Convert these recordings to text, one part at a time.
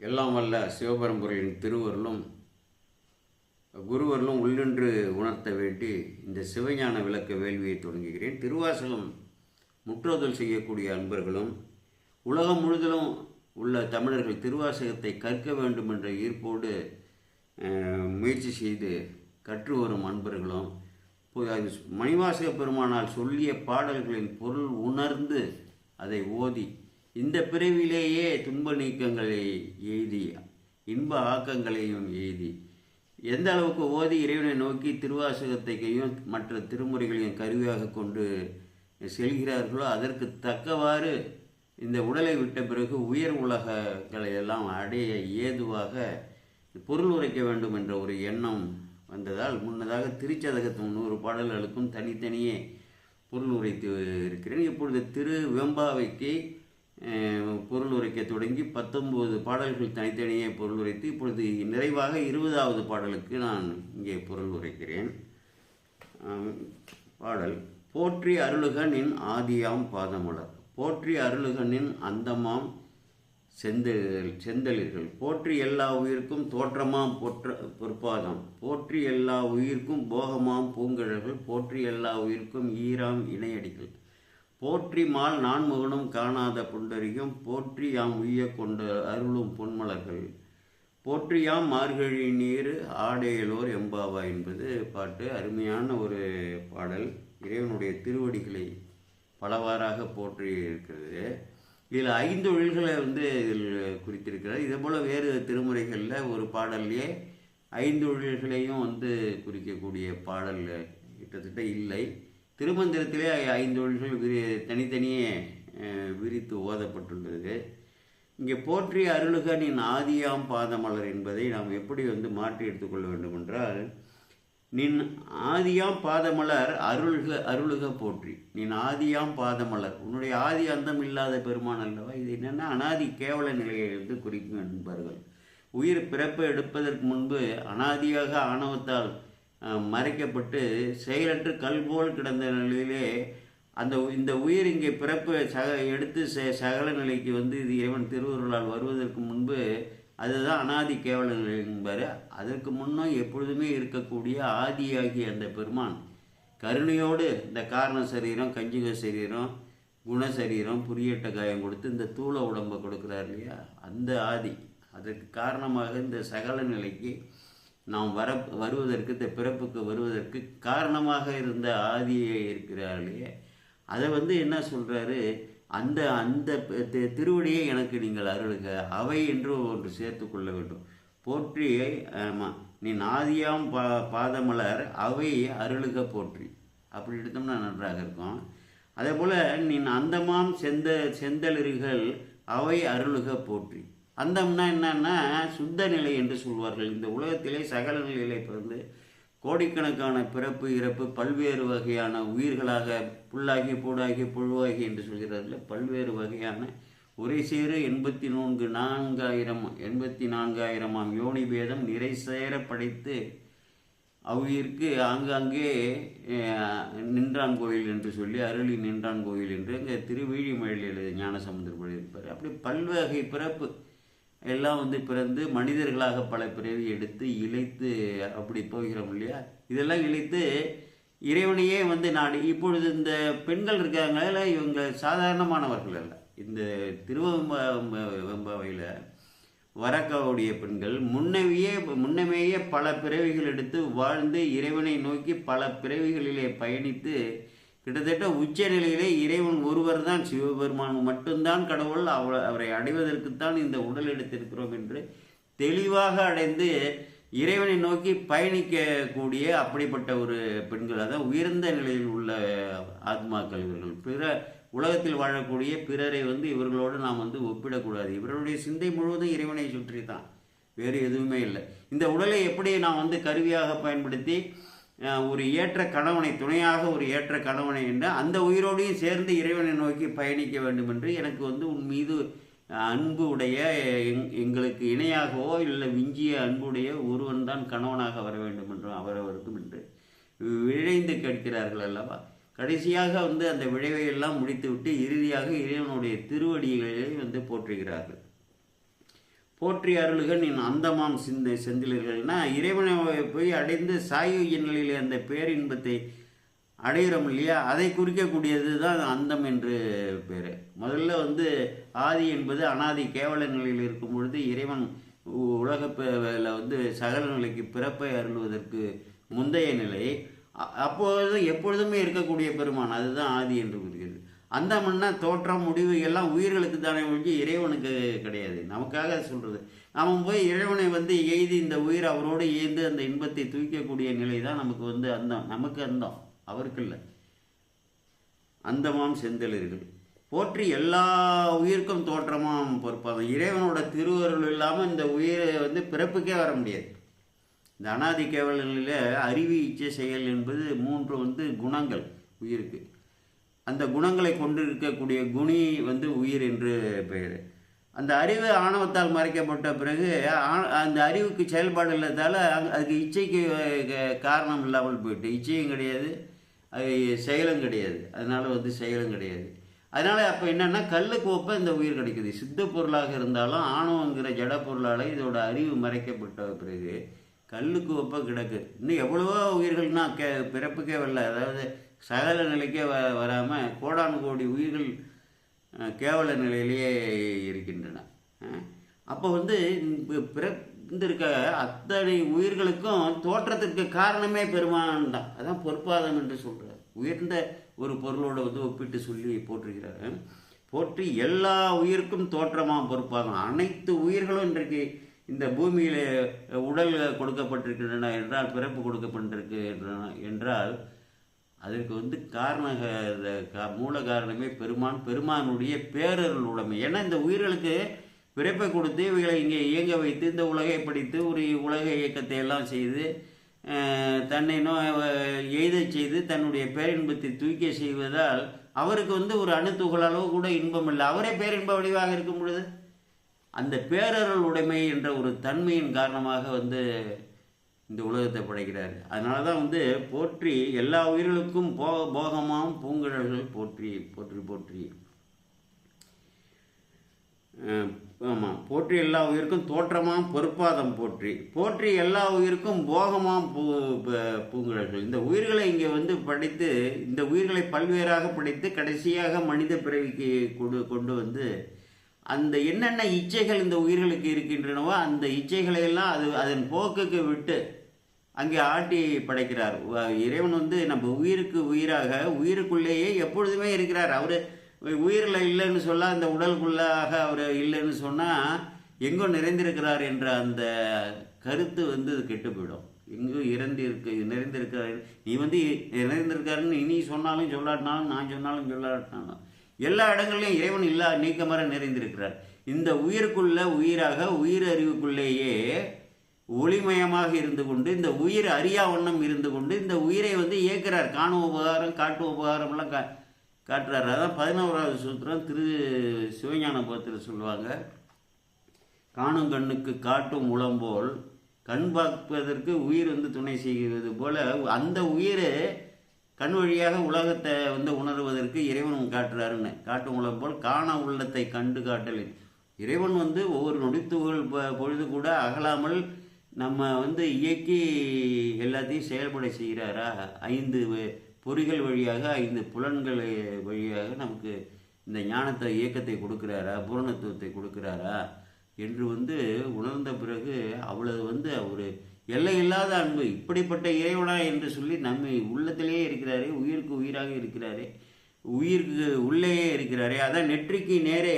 எல்லாம் வல்ல சிவபரம்புரையின் திருவருளும் குருவருளும் உள்ளின்று உணர்த்த வேண்டி இந்த சிவஞான விளக்க வேள்வியை தொடங்குகிறேன். திருவாசகம் முற்றோதல் செய்யக்கூடிய அன்பர்களும் உலகம் முழுதிலும் உள்ள தமிழர்கள் திருவாசகத்தை கற்க வேண்டும் என்ற ஈர்ப்போடு முயற்சி செய்து கற்று வரும் அன்பர்களும் அது மணிவாசக பெருமானால் சொல்லிய பாடல்களின் பொருள் உணர்ந்து அதை ஓதி இந்த பிறவிலேயே துன்ப நீக்கங்களை எய்தி இன்ப ஆக்கங்களையும் எய்தி. எந்த அளவுக்கு ஓதி இறைவனை நோக்கி திருவாசகத்தையும் மற்ற திருமுறைகளையும் கருவியாக கொண்டு செல்கிறார்களோ அதற்கு தக்கவாறு இந்த உடலை விட்ட பிறகு உயர் உலகங்களை எல்லாம் அடைய ஏதுவாக பொருள் உரைக்க வேண்டும் என்ற ஒரு எண்ணம் வந்ததால் முன்னதாக திருச்சதகத்து நூறு பாடல்களுக்கும் தனித்தனியே பொருள் உரைத்து இருக்கிறேன். இப்பொழுது திரு வெம்பாவைக்கு பொருள் உரைக்க தொடங்கி பத்தொன்பது பாடல்கள் தனித்தனியே பொருள் உரைத்து இப்பொழுது நிறைவாக இருபதாவது பாடலுக்கு நான் இங்கே பொருள் உரைக்கிறேன் பாடல் போற்றி அருளுகனின் ஆதியாம் பாதமலர் போற்றி அருளுகனின் அந்தமாம் செந்தல் செந்தலிர்கள் போற்றி எல்லா உயிர்க்கும் தோற்றமாம் பொற்ற பொற்பாதம் போற்றி எல்லா உயிர்க்கும் போகமாம் பூங்கழல்கள் போற்றி எல்லா உயிர்க்கும் ஈராம் இணையடிகள் போற்றி மால் நான்முகனும் காணாத புண்டரியும் போற்றி யாம் உய்ய கொண்ட அருளும் பொன்மலர்கள். போற்றியாம் மார்கழி நீர் ஆடையலோர் எம்பாவா என்பது பாட்டு. அருமையான ஒரு பாடல். இறைவனுடைய திருவடிகளை பலவாறாக போற்றி இருக்கிறது இதில் ஐந்து ஒழில்களை வந்து இதில் குறித்திருக்கிறார். இதே போல் வேறு திருமுறைகளில் ஒரு பாடல்லையே ஐந்து ஒழில்களையும் வந்து குறிக்கக்கூடிய பாடல் கிட்டத்தட்ட இல்லை. திருமந்திரத்திலே ஐந்து ஒழில்கள் விரி தனித்தனியே விரித்து ஓதப்பட்டுள்ளது. இங்கே போற்றி அருளுக நின் ஆதியாம் பாதமலர் என்பதை நாம் எப்படி வந்து மாற்றி எடுத்துக்கொள்ள வேண்டும் என்றால் நின் ஆதியாம் பாதமலர் அருள்க அருளுக போற்றி. நின் ஆதியாம் பாதமலர். உன்னுடைய ஆதி அந்தம் இல்லாத பெருமான் அல்லவா? இது என்னென்னா அனாதி கேவல நிலையை வந்து குறிக்கும் என்பார்கள். உயிர் பிறப்பு எடுப்பதற்கு முன்பு அனாதியாக ஆணவத்தால் மறைக்கப்பட்டு செயலற்று கல்போல் கிடந்த நிலையிலே அந்த இந்த உயிர் இங்கே பிறப்பு சக எடுத்து சகல நிலைக்கு வந்து இது இறைவன் திருவருளால் வருவதற்கு முன்பு அதுதான் அனாதி கேவல நிலை என்பார். அதற்கு முன்னும் எப்பொழுதுமே இருக்கக்கூடிய ஆதியாகிய அந்த பெருமான் கருணையோடு இந்த காரண சரீரம் கஞ்சிக சரீரம் குணசரீரம் புரியட்ட காயம் கொடுத்து இந்த தூள உடம்பை கொடுக்குறார் இல்லையா? அந்த ஆதி. அதற்கு காரணமாக இந்த சகல நிலைக்கு நாம் வர வருவதற்கு இந்த பிறப்புக்கு வருவதற்கு காரணமாக இருந்த ஆதியே இருக்கிறார்களே அதை வந்து என்ன சொல்கிறாரு அந்த அந்த திருவடியை எனக்கு நீங்கள் அருளுக. அவை என்று ஒன்று சேர்த்து கொள்ள வேண்டும். போற்றியை ஆமாம் நீ நாதியாம் பா பாதமலர் அவை அருளுக போற்றி. அப்படி எடுத்தோம்னா நன்றாக இருக்கும். அதே போல் நீ அந்தமாம் செந்த செந்தளிர்கள் அவை அருளுக போற்றி. அந்தம்னா என்னன்னா சுத்த நிலை என்று சொல்வார்கள். இந்த உலகத்திலே சகல நிலையிலே பிறந்து கோடிக்கணக்கான பிறப்பு இறப்பு பல்வேறு வகையான உயிர்களாக புல்லாகி பூடாகி புழுவாகி என்று சொல்கிறார்கள். பல்வேறு வகையான ஒரே சேர எண்பத்தி நான்கு நான்காயிரம் எண்பத்தி நான்காயிரமாம் யோனி பேதம் நிறை சேர படைத்து அவ்விற்கு ஆங்காங்கே நின்றான் கோயில் என்று சொல்லி அருளி நின்றான் கோயில் என்று அங்கே திருவிழிமழையில் எழுது ஞானசமுத்திரம் இருப்பார். அப்படி பல்வகை பிறப்பு எல்லாம் வந்து பிறந்து மனிதர்களாக பல பிறவி எடுத்து இழைத்து அப்படி போகிறோம் இல்லையா? இதெல்லாம் இழைத்து இறைவனையே வந்து நாடு இப்பொழுது இந்த பெண்கள் இருக்காங்களே? இவங்க சாதாரணமானவர்கள் அல்ல. இந்த திருவம்பாவையில் வரக்காவுடைய பெண்கள் முன்னவியே முன்னமேயே பல பிறவிகள் எடுத்து வாழ்ந்து இறைவனை நோக்கி பல பிறவிகளிலே பயணித்து கிட்டத்தட்ட உச்ச நிலையிலே இறைவன் ஒருவர் தான் சிவபெருமான் மட்டும்தான் கடவுள். அவ அவரை அடைவதற்குத்தான் இந்த உடல் எடுத்திருக்கிறோம் என்று தெளிவாக அடைந்து இறைவனை நோக்கி பயணிக்கக்கூடிய அப்படிப்பட்ட ஒரு பெண்கள் அதான் உயர்ந்த நிலையில் உள்ள ஆத்மாக்கள் இவர்கள். பிற உலகத்தில் வாழக்கூடிய பிறரை வந்து இவர்களோடு நாம் வந்து ஒப்பிடக்கூடாது. இவர்களுடைய சிந்தை முழுவதும் இறைவனை சுற்றி தான் வேறு எதுவுமே இல்லை. இந்த உடலை எப்படி நான் வந்து கருவியாக பயன்படுத்தி ஒரு ஏற்ற கணவனை துணையாக ஒரு ஏற்ற கணவனை என்று அந்த உயிரோடையும் சேர்ந்து இறைவனை நோக்கி பயணிக்க வேண்டும் என்று எனக்கு வந்து உன் மீது அன்பு உடைய எங் எங்களுக்கு இணையாகவோ இல்லை விஞ்சிய அன்புடைய ஒருவன் தான் கணவனாக வர வேண்டும் என்றும் அவரவருக்கும் என்று விழைந்து கேட்கிறார்கள் அல்லவா? கடைசியாக வந்து அந்த விளைவை எல்லாம் முடித்துவிட்டு இறுதியாக இறைவனுடைய திருவடிகளை வந்து போற்றுகிறார்கள். போற்றி அருளுக நீ அந்தமாம் சிந்த செந்திலர்கள்னா இறைவனை போய் அடைந்து சாயுய நிலையில் அந்த பேரின்பத்தை அடைகிறோம் இல்லையா? அதை குறிக்கக்கூடியது தான் அந்தம் என்று பேர். முதல்ல வந்து ஆதி என்பது அனாதி கேவல நிலையில் இருக்கும் பொழுது இறைவன் உ- வந்து சகல நிலைக்கு பிறப்பை அருள்வதற்கு முந்தைய நிலை. அப்போது அப்பொழுது எப்பொழுதுமே இருக்கக்கூடிய பெருமான். அதுதான் ஆதி என்று குறிக்கிறது அந்தமன்னா தோற்றம் முடிவு எல்லாம் உயிர்களுக்கு தானே ஒழிஞ்சு இறைவனுக்கு கிடையாது. நமக்காக சொல்கிறது நாம் போய் இறைவனை வந்து எய்தி இந்த உயிர் அவரோடு ஏந்து அந்த இன்பத்தை தூக்கக்கூடிய நிலை தான் நமக்கு வந்து அந்தம். நமக்கு அந்தம். அவருக்கு இல்லை அந்தமாம் செந்தளிர்கள். போற்றி எல்லா உயிருக்கும் தோற்றமாம் பொறுப்பாங்க இறைவனோட திருவருள் இல்லாமல் இந்த உயிரை வந்து பிறப்புக்கே வர முடியாது. இந்த அனாதி கேவலங்களில் அறிவு இச்சை செயல் என்பது மூன்று வந்து குணங்கள் உயிருக்கு. அந்த குணங்களை கொண்டிருக்கக்கூடிய குணி வந்து உயிர் என்று பெயர். அந்த அறிவு ஆணவத்தால் மறைக்கப்பட்ட பிறகு ஆ- அந்த அறிவுக்கு செயல்பாடு இல்லாதால அதுக்கு இச்சைக்கு காரணம் இல்லாமல் போயிட்டு இச்சையும் கிடையாது அது செயலும் கிடையாது. அதனால் வந்து செயலும் கிடையாது. அதனால் அப்போ என்னென்னா கல்லுக்கு ஒப்ப இந்த உயிர் கிடைக்குது. சித்த பொருளாக இருந்தாலும் ஆணவங்கிற ஜட பொருளால் இதோட அறிவு மறைக்கப்பட்ட பிறகு கல்லுக்கு ஒப்ப கிடக்கு. இன்னும் எவ்வளவோ உயிர்கள்னா கே பிறப்புக்கே வரல. அதாவது சகல நிலைக்கே வ வராமல் கோடானு கோடி உயிர்கள் கேவல நிலையிலேயே இருக்கின்றன. அப்போ வந்து பிறந்திருக்க அத்தனை உயிர்களுக்கும் தோற்றத்திற்கு காரணமே பெருமான் தான். அதான் பொற்பாதம் என்று சொல்கிறார் உயர்ந்த ஒரு பொருளோடு வந்து ஒப்பிட்டு சொல்லி போற்றுகிறார். போற்றி எல்லா உயிருக்கும் தோற்றமாக பொறுப்பாகும் அனைத்து உயிர்களும் இன்றைக்கு இந்த பூமியில் உடல் கொடுக்கப்பட்டிருக்கின்றன என்றால் பிறப்பு கொடுக்கப்பட்டிருக்கு என்றால் அதற்கு வந்து காரண மூல காரணமே பெருமான் பெருமானுடைய பேரருள் உடைமை. ஏன்னா இந்த உயிர்களுக்கு பிறப்பை கொடுத்து இவைகளை இங்கே இயங்க வைத்து இந்த உலகை படித்து ஒரு உலக இயக்கத்தை எல்லாம் செய்து தன்னை நோ எய்தச் செய்து தன்னுடைய பேரின்பத்தை தூக்கி செய்வதால் அவருக்கு வந்து ஒரு அணுத்துகள் அளவு கூட இன்பம் இல்லை. அவரே பேரின்ப வடிவாக இருக்கும் பொழுது அந்த பேரருள் உடைமை என்ற ஒரு தன்மையின் காரணமாக வந்து இந்த உலகத்தை படைக்கிறார். அதனால தான் வந்து போற்றி எல்லா உயிர்களுக்கும் போ போகமாம் பூங்குழல்கள் போற்றி போற்றி போற்றி. ஆமாம் போற்றி எல்லா உயிருக்கும் தோற்றமாம் பொறுப்பாதம் போற்றி. போற்றி எல்லா உயிருக்கும் போகமாம் பூ ப- பூங்குழல்கள். இந்த உயிர்களை இங்கே வந்து படித்து இந்த உயிர்களை பல்வேறாக படித்து கடைசியாக மனித பிறவிக்கு கொண்டு கொண்டு வந்து அந்த என்னென்ன இச்சைகள் இந்த உயிர்களுக்கு இருக்கின்றனவோ அந்த இச்சைகளை எல்லாம் அது அதன் போக்குக்கு விட்டு அங்கே ஆட்டி படைக்கிறார். இறைவன் வந்து நம்ம உயிருக்கு உயிராக உயிருக்குள்ளேயே எப்பொழுதுமே இருக்கிறார். அவர் உயிரில் இல்லைன்னு சொல்ல அந்த உடலுக்குள்ளாக அவர் இல்லைன்னு சொன்னால் எங்கோ நிறைந்திருக்கிறார் என்ற அந்த கருத்து வந்து கெட்டு போயிடும் எங்கோ இறந்து இருக்கு நிறைந்திருக்கிறார். நீ வந்து நிறைந்திருக்காருன்னு நீ சொன்னாலும் சொல்லாட்டினாலும் நான் சொன்னாலும் சொல்லாட்டினாலும். எல்லா இடங்கள்லையும் இறைவன் இல்லா நீக்கமர நிறைந்திருக்கிறார். இந்த உயிருக்குள்ள உயிராக உயிர் அறிவுக்குள்ளேயே ஒளிமயமாக இருந்து கொண்டு இந்த உயிர் அறியா வண்ணம் இருந்து கொண்டு இந்த உயிரை வந்து இயக்கிறார். காணும் உபகாரம் காட்டு உபகாரம்லாம் கா காட்டுறாரு. அதான் பதினோராவது சூத்திரம். திரு சிவஞான பத்திர சொல்லுவாங்க காணும் கண்ணுக்கு காட்டும் உளம்போல் கண் பார்ப்பதற்கு உயிர் வந்து துணை செய்கிறது போல அந்த உயிர் கண் வழியாக உலகத்தை வந்து உணர்வதற்கு இறைவன் காட்டுறாருன்னு. காட்டும் உலகம் போல் காண உள்ளத்தை கண்டு காட்டலின். இறைவன் வந்து ஒவ்வொரு நொடித்துகள் ப- பொழுது கூட அகலாமல் நம்ம வந்து இயக்கி எல்லாத்தையும் செயல்பட செய்கிறாரா? ஐந்து பொறிகள் வழியாக ஐந்து புலன்கள் வழியாக நமக்கு இந்த ஞானத்தை இயக்கத்தை கொடுக்குறாரா? பூரணத்துவத்தை கொடுக்குறாரா? என்று வந்து உணர்ந்த பிறகு அவ்வளவு வந்து ஒரு எல்லை இல்லாத அன்பு இப்படிப்பட்ட இறைவனா என்று சொல்லி நம்மை உள்ளத்திலேயே இருக்கிறாரே உயிருக்கு உயிராக இருக்கிறாரே உயிருக்கு உள்ளேயே இருக்கிறாரே அதான் நெற்றிக்கு நேரே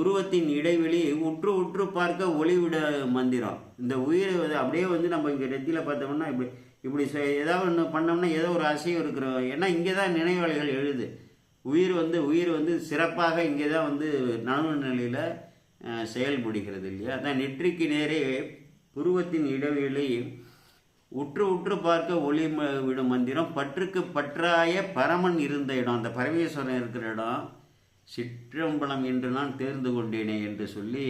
உருவத்தின் இடைவெளி உற்று உற்று பார்க்க ஒளிவிட மந்திரம். இந்த உயிரை வந்து அப்படியே வந்து நம்ம இங்கே நெத்தியில் பார்த்தோம்னா இப்படி இப்படி ஏதாவது ஒன்று பண்ணோம்னா ஏதோ ஒரு அசையும் இருக்கிற ஏன்னா இங்கே தான் நினைவாளிகள் எழுது. உயிர் வந்து உயிர் வந்து சிறப்பாக இங்கே தான் வந்து நனவு நிலையில் செயல்படுகிறது இல்லையா? அதான் நெற்றிக்கு நேரே புருவத்தின் இடைவெளி உற்று உற்று பார்க்க ஒளி விடும் மந்திரம். பற்றுக்கு பற்றாய பரமன் இருந்த இடம். அந்த பரமேஸ்வரன் இருக்கிற இடம். சிற்றம்பலம் என்று நான் தேர்ந்து கொண்டேனே என்று சொல்லி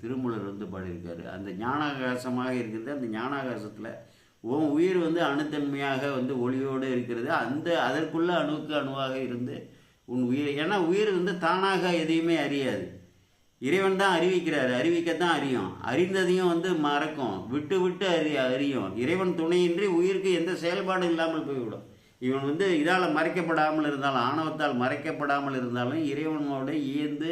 திருமூலர் வந்து பாடியிருக்காரு. அந்த ஞானாகாசமாக இருக்கிறது. அந்த ஞானாகாசத்தில் உன் உயிர் வந்து அணுத்தன்மையாக வந்து ஒளியோடு இருக்கிறது. அந்த அதற்குள்ள அணுவுக்கு அணுவாக இருந்து உன் உயிர் ஏன்னா உயிர் வந்து தானாக எதையுமே அறியாது. இறைவன் தான் அறிவிக்கிறார். அறிவிக்கத்தான் அறியும். அறிந்ததையும் வந்து மறக்கும். விட்டு விட்டு அறி அறியும். இறைவன் துணையின்றி உயிருக்கு எந்த செயல்பாடும் இல்லாமல் போய்விடும். இவன் வந்து இதால் மறைக்கப்படாமல் இருந்தாலும் ஆணவத்தால் மறைக்கப்படாமல் இருந்தாலும் இறைவனோட இயந்து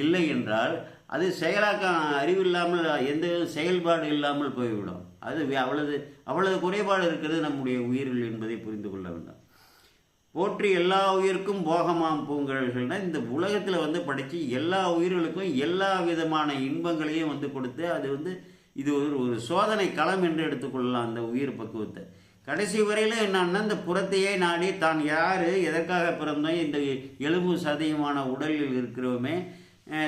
இல்லை என்றால் அது செயலாக்கம் அறிவில்லாமல் எந்த செயல்பாடு இல்லாமல் போய்விடும். அது அவ்வளவு அவ்வளவு குறைபாடு இருக்கிறது நம்முடைய உயிர்கள் என்பதை புரிந்து கொள்ள வேண்டும். போற்றி எல்லா உயிருக்கும் போகமாம் பூங்கழல்கள்னா இந்த உலகத்தில் வந்து படித்து எல்லா உயிர்களுக்கும் எல்லா விதமான இன்பங்களையும் வந்து கொடுத்து அது வந்து இது ஒரு ஒரு சோதனை களம் என்று எடுத்துக்கொள்ளலாம் அந்த உயிர் பக்குவத்தை. கடைசி வரையிலும் என்னன்னா இந்த புறத்தையே நாடி தான் யார் எதற்காக பிறந்தோம் இந்த எலும்பு சதையுமான உடலில் இருக்கிறோமே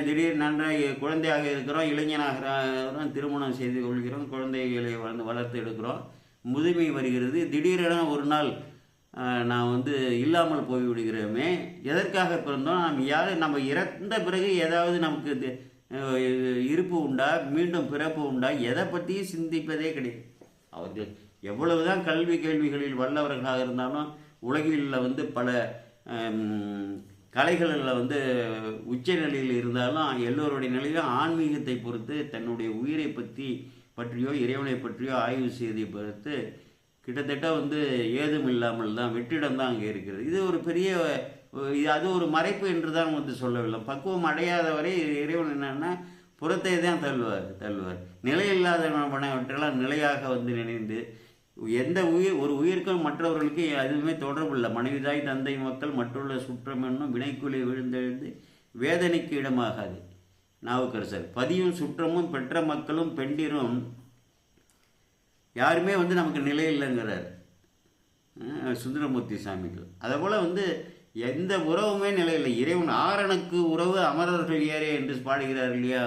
திடீர் நன்றாக குழந்தையாக இருக்கிறோம் இளைஞனாகிறோம் திருமணம் செய்து கொள்கிறோம் குழந்தைகளை வளர்ந்து வளர்த்து எடுக்கிறோம் முதுமை வருகிறது. திடீரென ஒரு நாள் நான் வந்து இல்லாமல் போய்விடுகிறோமே எதற்காக பிறந்தோம் நாம் யார் நம்ம இறந்த பிறகு ஏதாவது நமக்கு இருப்பு உண்டா மீண்டும் பிறப்பு உண்டா எதை பற்றியும் சிந்திப்பதே கிடையாது. அவர்கள் எவ்வளவுதான் கல்வி கேள்விகளில் வல்லவர்களாக இருந்தாலும் உலகில் வந்து பல கலைகளில் வந்து உச்ச நிலையில் இருந்தாலும் எல்லோருடைய நிலையிலும் ஆன்மீகத்தை பொறுத்து தன்னுடைய உயிரை பற்றி பற்றியோ இறைவனை பற்றியோ ஆய்வு செய்தை பொறுத்து கிட்டத்தட்ட வந்து ஏதும் இல்லாமல் தான் வெற்றிடம் தான் அங்கே இருக்கிறது. இது ஒரு பெரிய இது அது ஒரு மறைப்பு என்று தான் வந்து சொல்லவில்லை. பக்குவம் அடையாதவரை இறைவன் என்னென்னா புறத்தை தான் தள்ளுவார் தள்ளுவார். நிலையில்லாதவற்றெல்லாம் நிலையாக வந்து நினைந்து எந்த உயிர் ஒரு உயிருக்கும் மற்றவர்களுக்கு எதுவுமே தொடர்பு இல்லை. மனைவிதாய் தந்தை மக்கள் மற்றுள்ள சுற்றம் என்னும் வினைக்குழி விழுந்தெழுந்து வேதனைக்கு இடமாகாது. நாவுக்கரசர் பதியும் சுற்றமும் பெற்ற மக்களும் பெண்டிரும். யாருமே வந்து நமக்கு நிலை இல்லைங்கிறார். சுந்தரமூர்த்தி சாமிகள். அதே போல் வந்து எந்த உறவுமே நிலையில்லை இறைவன் ஆறனுக்கு உறவு அமரர்கள் ஏறே என்று பாடுகிறார் இல்லையா?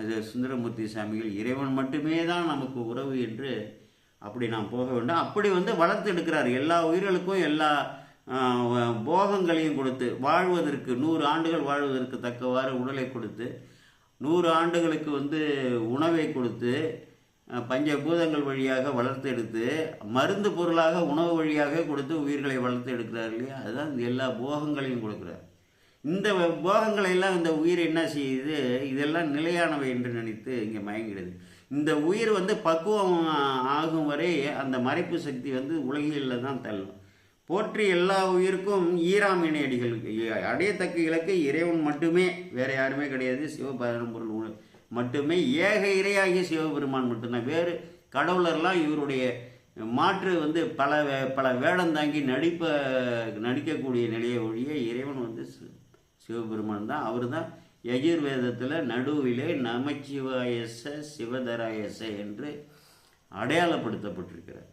அது சுந்தரமூர்த்தி சாமிகள். இறைவன் மட்டுமே தான் நமக்கு உறவு என்று அப்படி நாம் போக வேண்டும். அப்படி வந்து வளர்த்து எடுக்கிறார். எல்லா உயிர்களுக்கும் எல்லா போகங்களையும் கொடுத்து வாழ்வதற்கு நூறு ஆண்டுகள் வாழ்வதற்கு தக்கவாறு உடலை கொடுத்து நூறு ஆண்டுகளுக்கு வந்து உணவை கொடுத்து பஞ்சபூதங்கள் வழியாக வளர்த்து எடுத்து மருந்து பொருளாக உணவு வழியாக கொடுத்து உயிர்களை வளர்த்து எடுக்கிறார் இல்லையா? அதுதான் இந்த எல்லா போகங்களையும் கொடுக்குறார். இந்த போகங்களையெல்லாம் இந்த உயிர் என்ன செய்யுது? இதெல்லாம் நிலையானவை என்று நினைத்து இங்கே மயங்கிடுது. இந்த உயிர் வந்து பக்குவம் ஆகும் வரை அந்த மறைப்பு சக்தி வந்து உலகில் தான் தள்ளும். போற்றி எல்லா உயிருக்கும் ஈராம் இணையடிகள் அடையத்தக்க இலக்கு இறைவன் மட்டுமே வேற யாருமே கிடையாது. சிவபெரும்பொருள் மட்டுமே. ஏக இறையாகிய சிவபெருமான் மட்டும்தான். வேறு கடவுளர்லாம் இவருடைய மாற்று வந்து பல பல வேடம் தாங்கி நடிப்ப நடிக்கக்கூடிய நிலையை ஒழிய இறைவன் வந்து சிவபெருமான் தான். அவர் தான் யஜுர்வேதத்தில் நடுவிலே நமச்சிவாயச சிவதராயச என்று அடையாளப்படுத்தப்பட்டிருக்கிறார்.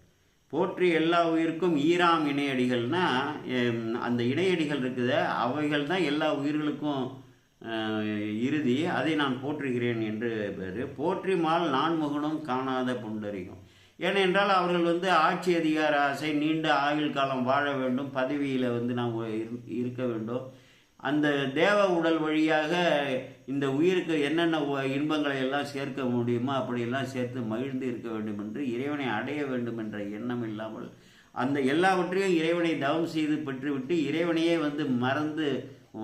போற்றி எல்லா உயிருக்கும் ஈராம் இணையடிகள்னா அந்த இணையடிகள் இருக்குது அவைகள் தான் எல்லா உயிர்களுக்கும் இறுதி. அதை நான் போற்றுகிறேன் என்று பேர். போற்றி மால் நான்முகனும் காணாத புண்டரிகம். ஏனென்றால் அவர்கள் வந்து ஆட்சி அதிகார ஆசை நீண்ட ஆயுள் காலம் வாழ வேண்டும் பதவியில் வந்து நாம் இருக்க வேண்டும். அந்த தேவ உடல் வழியாக இந்த உயிருக்கு என்னென்ன இன்பங்களை எல்லாம் சேர்க்க முடியுமோ அப்படியெல்லாம் சேர்த்து மகிழ்ந்து இருக்க வேண்டும் என்று இறைவனை அடைய வேண்டும் என்ற எண்ணம் இல்லாமல் அந்த எல்லாவற்றையும் இறைவனை தவம் செய்து பெற்றுவிட்டு இறைவனையே வந்து மறந்து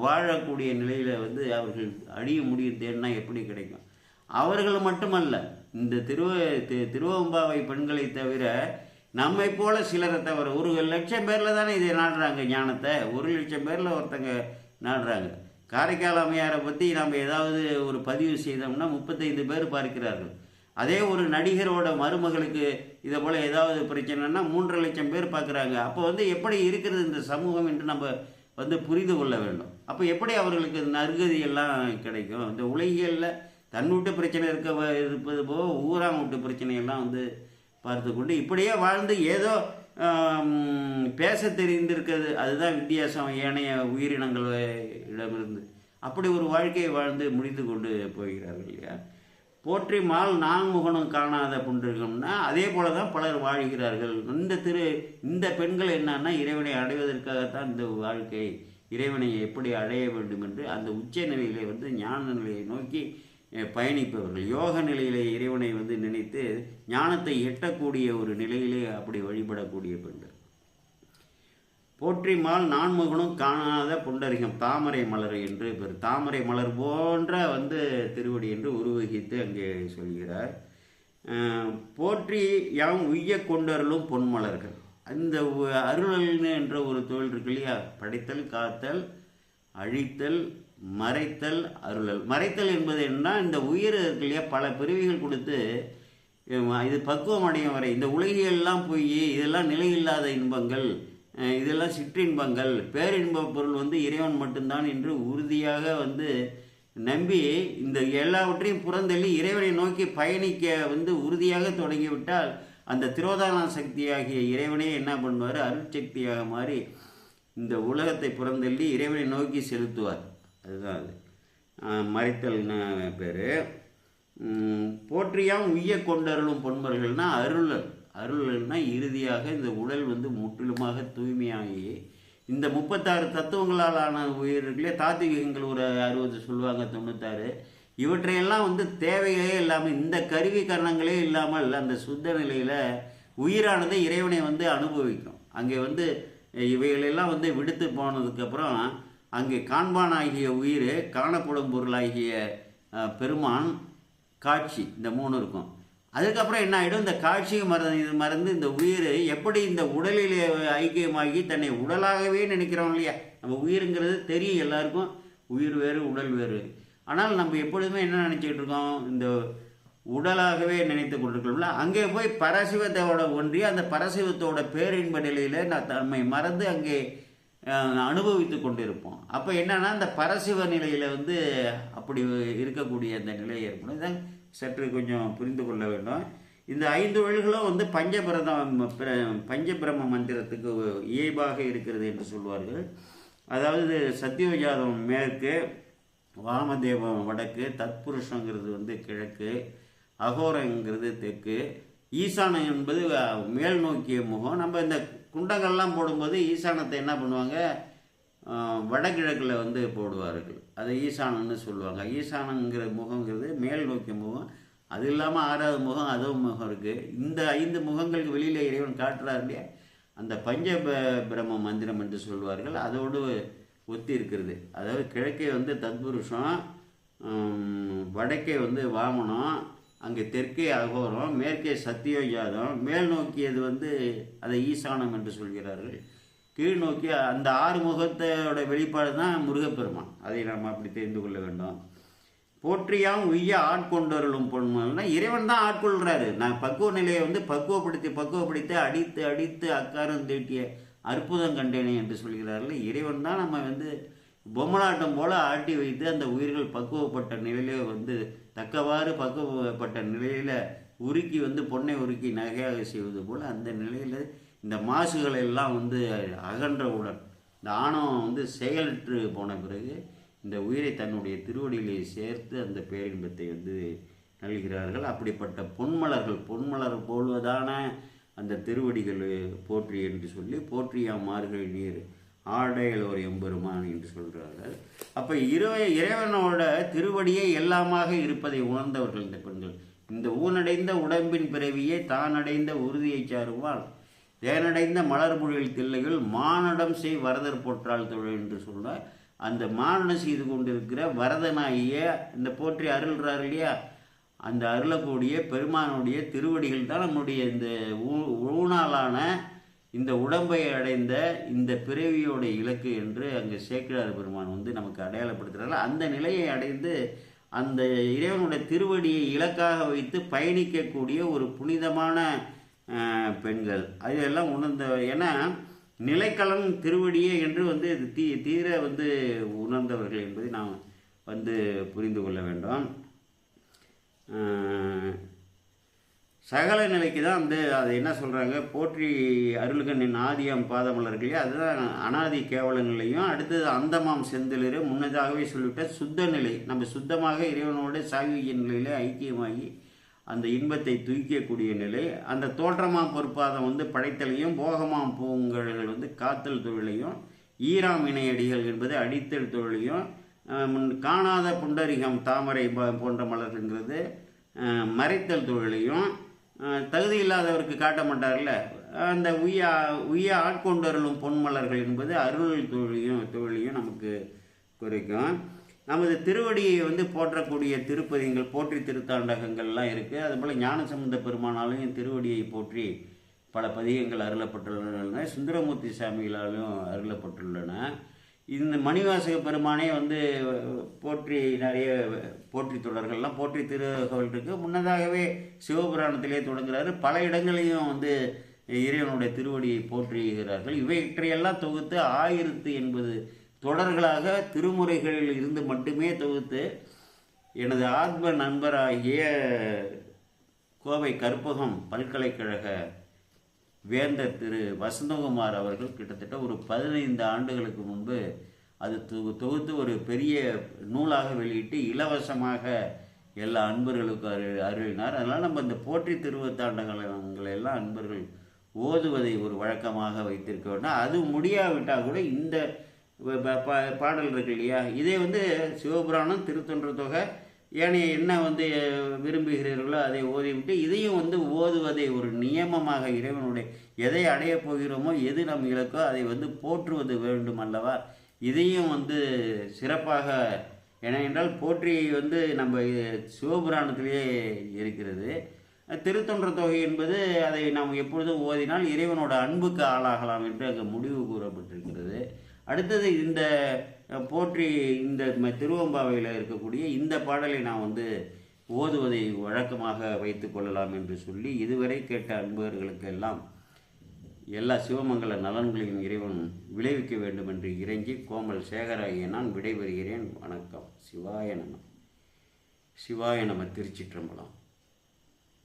வாழக்கூடிய நிலையில் வந்து அவர்கள் அழிய முடியும் தேடினா எப்படி கிடைக்கும்? அவர்கள் மட்டுமல்ல இந்த திருவ தி- திருவம்பாவை பெண்களை தவிர நம்மை போல சிலரை தவிர ஒரு லட்சம் பேரில் தானே இதை நாடுறாங்க ஞானத்தை. ஒரு லட்சம் பேரில் ஒருத்தங்க நாடுறாங்க. காரைக்கால் அம்மையாரை பற்றி நம்ம ஏதாவது ஒரு பதிவு செய்தோம்னா முப்பத்தைந்து பேர் பார்க்கிறார்கள். அதே ஒரு நடிகரோட மருமகளுக்கு இதை போல் ஏதாவது பிரச்சனைனா மூன்றரை லட்சம் பேர் பார்க்குறாங்க. அப்போ வந்து எப்படி இருக்கிறது இந்த சமூகம் என்று நம்ம வந்து புரிந்து கொள்ள வேண்டும். அப்போ எப்படி அவர்களுக்கு நற்கதி எல்லாம் கிடைக்கும்? இந்த உலகியலில் தன் வீட்டு பிரச்சனை இருக்க இருப்பது போக ஊராம் வீட்டு பிரச்சனையெல்லாம் வந்து பார்த்து கொண்டு இப்படியே வாழ்ந்து ஏதோ பேச தெரிந்திருக்கிறது. அதுதான் வித்தியாசம். ஏனைய உயிரினங்கள் இடமிருந்து அப்படி ஒரு வாழ்க்கையை வாழ்ந்து முடித்து கொண்டு போகிறார்கள் இல்லையா? போற்றி மால் நான்முகனும் காணாத புன்றிருக்கோம்னா அதே போல தான் பலர் வாழ்கிறார்கள். இந்த திரு இந்த பெண்கள் என்னன்னா இறைவனை அடைவதற்காகத்தான் இந்த வாழ்க்கை இறைவனை எப்படி அடைய வேண்டும் என்று அந்த உச்ச நிலையிலே வந்து ஞான நிலையை நோக்கி பயணிப்பவர்கள். யோக நிலையிலே இறைவனை வந்து நினைத்து ஞானத்தை எட்டக்கூடிய ஒரு நிலையிலே அப்படி வழிபடக்கூடிய பெண்கள். போற்றிமால் நான்முகனும் காணாத புண்டரிகம் தாமரை மலர் என்று பெரு தாமரை மலர் போன்ற வந்து திருவடி என்று உருவகித்து அங்கே சொல்கிறார். போற்றி யாம் உய்ய கொண்டருளும் பொன்மலர்கள். அந்த உ- அருளல்னு என்ற ஒரு தொழில் இருக்கு இல்லையா? படைத்தல் காத்தல் அழித்தல் மறைத்தல் அருளல். மறைத்தல் என்பது என்னன்னா இந்த உயிர் இருக்கு இல்லையா பல பிரிவுகள் கொடுத்து இது பக்குவம் அடையும் வரை இந்த உலகியெல்லாம் போய் இதெல்லாம் நிலையில்லாத இன்பங்கள் இதெல்லாம் சிற்றின்பங்கள் பேரின்ப பொருள் வந்து இறைவன் மட்டும்தான் என்று உறுதியாக வந்து நம்பி இந்த எல்லாவற்றையும் புறந்தள்ளி இறைவனை நோக்கி பயணிக்க வந்து உறுதியாக தொடங்கிவிட்டால் அந்த திரோதான சக்தியாகிய இறைவனே என்ன பண்ணுவார்? அருட்சக்தியாக மாறி இந்த உலகத்தை புறந்தள்ளி இறைவனை நோக்கி செலுத்துவார். அதுதான் அது. ஆஹ் பேர். போற்றியாம் உய்ய கொண்டருளும் பொன்மர்கள்னா அருளல். அருளல்னா இறுதியாக இந்த உடல் வந்து முற்றிலுமாக தூய்மையாகி இந்த முப்பத்தாறு தத்துவங்களால் ஆன உயிர்களே தாத்விகங்கள் ஒரு அறுபது சொல்லுவாங்க தொண்ணூத்தாறு. இவற்றையெல்லாம் வந்து தேவைகளே இல்லாமல் இந்த கருவி கரணங்களே இல்லாமல் அந்த சுத்த நிலையில் உயிரானது இறைவனை வந்து அனுபவிக்கும். அங்கே வந்து இவைகளெல்லாம் வந்து விடுத்து போனதுக்கப்புறம் அங்கே காண்பானாகிய உயிர் காணப்படும் பொருளாகிய பெருமான் காட்சி. இந்த மூணு இருக்கும். அதுக்கப்புறம் என்ன ஆகிடும் இந்த காட்சியும் மறந்து இது மறந்து இந்த உயிர் எப்படி இந்த உடலிலே ஐக்கியமாகி தன்னை உடலாகவே நினைக்கிறோம் இல்லையா? நம்ம உயிருங்கிறது தெரியும் எல்லாருக்கும். உயிர் வேறு உடல் வேறு. ஆனால் நம்ம எப்பொழுதுமே என்ன நினச்சிக்கிட்டு இருக்கோம்? இந்த உடலாகவே நினைத்து கொண்டிருக்கோம்ல அங்கே போய் பரசிவத்தோட ஒன்றி அந்த பரசிவத்தோட பேரின்ப நிலையில் நான் தன்மை மறந்து அங்கே அனுபவித்து கொண்டிருப்போம். அப்போ என்னன்னா அந்த பரசிவ நிலையில் வந்து அப்படி இருக்கக்கூடிய அந்த நிலை ஏற்படும். இதை சற்று கொஞ்சம் புரிந்து கொள்ள வேண்டும். இந்த ஐந்து வழிகளும் வந்து பஞ்சபிரதம் பிர- பஞ்சபிரம மந்திரத்துக்கு இயல்பாக இருக்கிறது என்று சொல்வார்கள். அதாவது சத்தியோஜாதம் மேற்கு வாமதேவம் வடக்கு தத்புருஷங்கிறது வந்து கிழக்கு அகோரங்கிறது தெற்கு. ஈசானம் என்பது மேல் நோக்கிய முகம். நம்ம இந்த குண்டங்கள்லாம் போடும்போது ஈசானத்தை என்ன பண்ணுவாங்க? வடகிழக்கில் வந்து போடுவார்கள். அதை ஈசானம்னு சொல்லுவாங்க. ஈசானங்கிற முகங்கிறது மேல் நோக்கிய முகம். அது இல்லாமல் ஆறாவது முகம் அதுவும் முகம் இருக்குது இந்த ஐந்து முகங்களுக்கு வெளியில் இறைவன் காட்டுறார் இல்லையா? அந்த பஞ்ச பிரம்ம மந்திரம் என்று சொல்வார்கள். அதோடு ஒத்தி இருக்கிறது. அதாவது கிழக்கே வந்து தத்புருஷம் வடக்கே வந்து வாமனம் அங்கே தெற்கே அகோரம் மேற்கே சத்தியோஜாதம் மேல் நோக்கியது வந்து அதை ஈசானம் என்று சொல்கிறார்கள். கீழ் நோக்கி அந்த ஆறு முகத்தோட வெளிப்பாடு தான் முருகப்பெருமான். அதை நாம் அப்படி தெரிந்து கொள்ள வேண்டும். போற்றியாம் உய்ய ஆட்கொண்டருளும் பொன்மல்னா இறைவன் தான் ஆட்கொள்கிறாரு நான் பக்குவ நிலையை வந்து பக்குவப்படுத்தி பக்குவப்படுத்தி அடித்து அடித்து அக்காரம் தீட்டிய அற்புதம் கண்டேனே என்று சொல்கிறார்கள். இறைவன் தான் நம்ம வந்து பொம்மலாட்டம் போல ஆட்டி வைத்து அந்த உயிர்கள் பக்குவப்பட்ட நிலையிலே வந்து தக்கவாறு பக்குவப்பட்ட நிலையில உருக்கி வந்து பொன்னை உருக்கி நகையாக செய்வது போல் அந்த நிலையில் இந்த மாசுகள் எல்லாம் வந்து அகன்றவுடன் இந்த ஆணவம் வந்து செயலற்று போன பிறகு இந்த உயிரை தன்னுடைய திருவடியிலே சேர்த்து அந்த பேரின்பத்தை வந்து நல்கிறார்கள். அப்படிப்பட்ட பொன்மலர்கள் பொன்மலர் போல்வதான அந்த திருவடிகள் போற்றி என்று சொல்லி போற்றியா மார்கழி நீர் ஆடைகள் ஒரு எம்பெருமான் என்று சொல்கிறார்கள். அப்போ இறை இறைவனோட திருவடியே எல்லாமாக இருப்பதை உணர்ந்தவர்கள் இந்த பெண்கள். இந்த ஊனடைந்த உடம்பின் பிறவியே தானடைந்த உறுதியை சாருவாள். தேனடைந்த மலர்புழியில் தில்லைகள் மானடம் செய் வரதர் போற்றால் தொழில் என்று சொன்னார் அந்த மானடம் செய்து கொண்டிருக்கிற வரதனாகிய இந்த போற்றி அருள்றார் இல்லையா? அந்த அருளக்கூடிய பெருமானுடைய திருவடிகள் தான் நம்முடைய இந்த ஊ- ஊனாலான இந்த உடம்பை அடைந்த இந்த பிறவியோட இலக்கு என்று அங்கே சேக்கிழார் பெருமான் வந்து நமக்கு அடையாளப்படுத்துகிறார் அந்த நிலையை அடைந்து அந்த இறைவனுடைய திருவடியை இலக்காக வைத்து பயணிக்கக்கூடிய ஒரு புனிதமான பெண்கள். அதெல்லாம் உணர்ந்த ஏன்னா நிலைக்களம் திருவடியே என்று வந்து தீ தீர வந்து உணர்ந்தவர்கள் என்பதை நாம் வந்து புரிந்து கொள்ள வேண்டும். சகல நிலைக்கு தான் வந்து அது என்ன சொல்கிறாங்க போற்றி அருள்கண்ணின் ஆதியம் பாதமலர்களே அதுதான் அனாதி கேவல நிலையும் அடுத்தது அந்தமாம் செந்திலிரு முன்னதாகவே சொல்லிவிட்ட சுத்த நிலை. நம்ம சுத்தமாக இறைவனோட சாகிய நிலையில் ஐக்கியமாகி அந்த இன்பத்தை தூக்கக்கூடிய நிலை. அந்த தோற்றமாம் பொறுப்பாதம் வந்து படைத்தலையும் போகமாம் பூங்கழல்கள் வந்து காத்தல் தொழிலையும் ஈராம் இணையடிகள் என்பது அடித்தல் தொழிலையும் முன் காணாத புண்டரிகம் தாமரை போன்ற மலர்ங்கிறது மறைத்தல் தொழிலையும் தகுதி இல்லாதவருக்கு காட்ட மாட்டார்ல. அந்த உய்யா உய்ய ஆட்கொண்டருளும் பொன்மலர்கள் என்பது அருள் தொழிலையும் தொழிலையும் நமக்கு குறிக்கும். நமது திருவடியை வந்து போற்றக்கூடிய திருப்பதிகள் போற்றி திருத்தாண்டகங்கள்லாம் இருக்குது அதுபோல் ஞானசம்பந்த பெருமானாலையும் திருவடியை போற்றி பல பதிகங்கள் அருளப்பட்டுள்ளன. சுந்தரமூர்த்தி சாமிகளாலும் அருளப்பட்டுள்ளன. இந்த மணிவாசக பெருமானே வந்து போற்றி நிறைய போற்றி தொடர்கள்லாம் போற்றி திருகோவில் இருக்கு. முன்னதாகவே சிவபுராணத்திலே தொடங்குறாரு. பல இடங்களையும் வந்து இறைவனுடைய திருவடியை போற்றுகிறார்கள். இவற்றையெல்லாம் தொகுத்து ஆயிரத்து எண்பது தொடர்களாக திருமுறைகளில் இருந்து மட்டுமே தொகுத்து எனது ஆத்ம நண்பராகிய கோவை கற்பகம் பல்கலைக்கழக வேந்தர் திரு வசந்தகுமார் அவர்கள் கிட்டத்தட்ட ஒரு பதினைந்து ஆண்டுகளுக்கு முன்பு அது தொகுத்து ஒரு பெரிய நூலாக வெளியிட்டு இலவசமாக எல்லா அன்பர்களுக்கும் அரு அருளினார். அதனால் நம்ம இந்த போற்றி திருவத்தாண்டங்களை எல்லாம் அன்பர்கள் ஓதுவதை ஒரு வழக்கமாக வைத்திருக்க வேண்டும். அது முடியாவிட்டால் கூட இந்த ப- பா- பாடல் இருக்கு இல்லையா? இதே வந்து சிவபுராணம் திருத்தொன்று தொகை ஏனைய என்ன வந்து விரும்புகிறீர்களோ அதை ஓதிவிட்டு இதையும் வந்து ஓதுவதை ஒரு நியமமாக இறைவனுடைய எதை அடையப் போகிறோமோ எது நம் இலக்கோ அதை வந்து போற்றுவது வேண்டும் அல்லவா? இதையும் வந்து சிறப்பாக என்றால் போற்றி வந்து நம்ம சிவபுராணத்திலேயே இருக்கிறது. திருத்தொன்ற தொகை என்பது அதை நாம் எப்பொழுதும் ஓதினால் இறைவனோட அன்புக்கு ஆளாகலாம் என்று அங்கே முடிவு கூறப்பட்டிருக்கிறது. அடுத்தது இந்த போற்றி இந்த திருவம்பாவையில் இருக்கக்கூடிய இந்த பாடலை நான் வந்து ஓதுவதை வழக்கமாக வைத்து கொள்ளலாம் என்று சொல்லி இதுவரை கேட்ட அன்பர்களுக்கெல்லாம் எல்லா சிவமங்கல நலன்களையும் இறைவன் விளைவிக்க வேண்டும் என்று இறங்கி கோமல் சேகராகிய நான் விடைபெறுகிறேன். வணக்கம். சிவாய நம. சிவாய நம திருச்சிற்றம்பலம்.